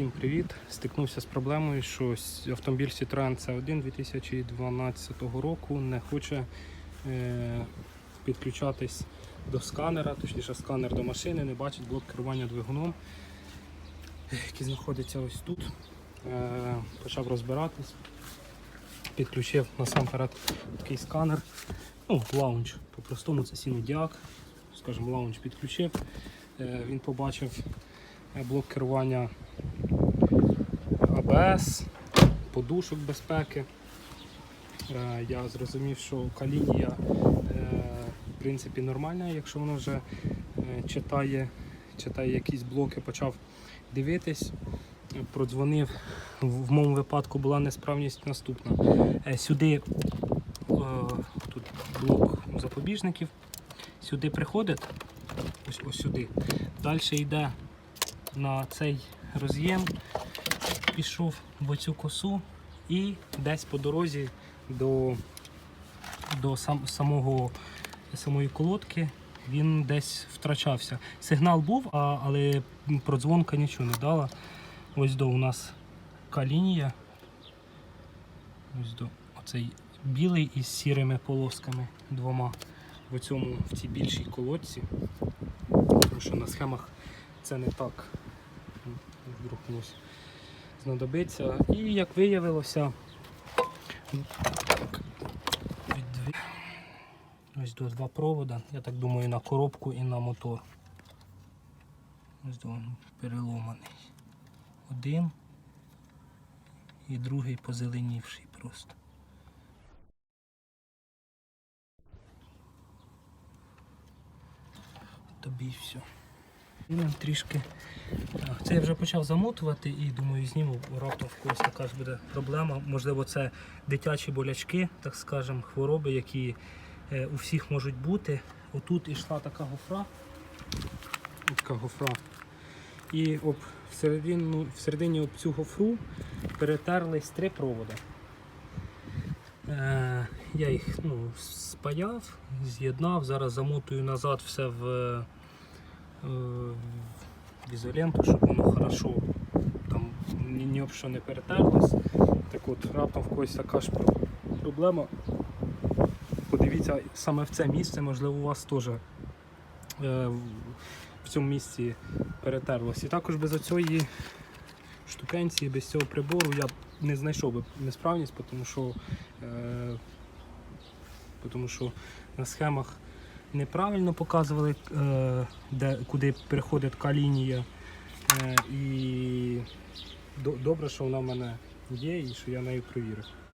Всім привіт! Стикнувся з проблемою, що автомобіль Citroen C1 2012 року не хоче е, підключатись до сканера, точніше сканер до машини, не бачить блок керування двигуном, який знаходиться ось тут. Е, почав розбиратись, підключив насамперед такий сканер, ну, лаунч, по-простому це сінодіак, скажімо, лаунч підключив. Е, він побачив е, блок керування АБС, подушок безпеки. Е, Я зрозумів, що калінія е, в принципі нормальна, якщо воно вже е, читає, читає якісь блоки, почав дивитись, продзвонив. В моєму випадку була несправність наступна. Сюди тут блок запобіжників, сюди приходить, ось, ось сюди. Далі йде на цей роз'єм, пішов в оцю косу і десь по дорозі до, до сам, самого, самої колодки він десь втрачався. Сигнал був, а, але продзвонка нічого не дала. Ось до у нас калінія. Ось до оцей білий із сірими полосками двома в цьому в цій більшій колодці. Тому що на схемах це не так. Вдруг знадобиться. І як виявилося, ось до два провода, я так думаю, на коробку і на мотор. Ось до переломаний. Один і другий позеленівший просто. Тобі все. Ну, трішки. Це я вже почав замотувати і думаю, зніму раптом в когось така ж буде проблема. Можливо, це дитячі болячки, так скажемо, хвороби, які е, у всіх можуть бути. Отут ішла така гофра. Така гофра. І об всередину, всередині об цю гофру перетерлись три проводи. Е, я їх ну, спаяв, з'єднав, зараз замотую назад все в, е, ізоленту, щоб воно хорошо там ні, об що не перетерлось. Так от раптом в когось така ж проблема. Подивіться саме в це місце, можливо, у вас теж е, в- цьому місці перетерлось. І також без оцієї штукенці, без цього прибору я не знайшов би несправність, тому що, е, тому що на схемах неправильно показували, е, де, куди переходить така лінія. і добре, що вона в мене є і що я нею провірив.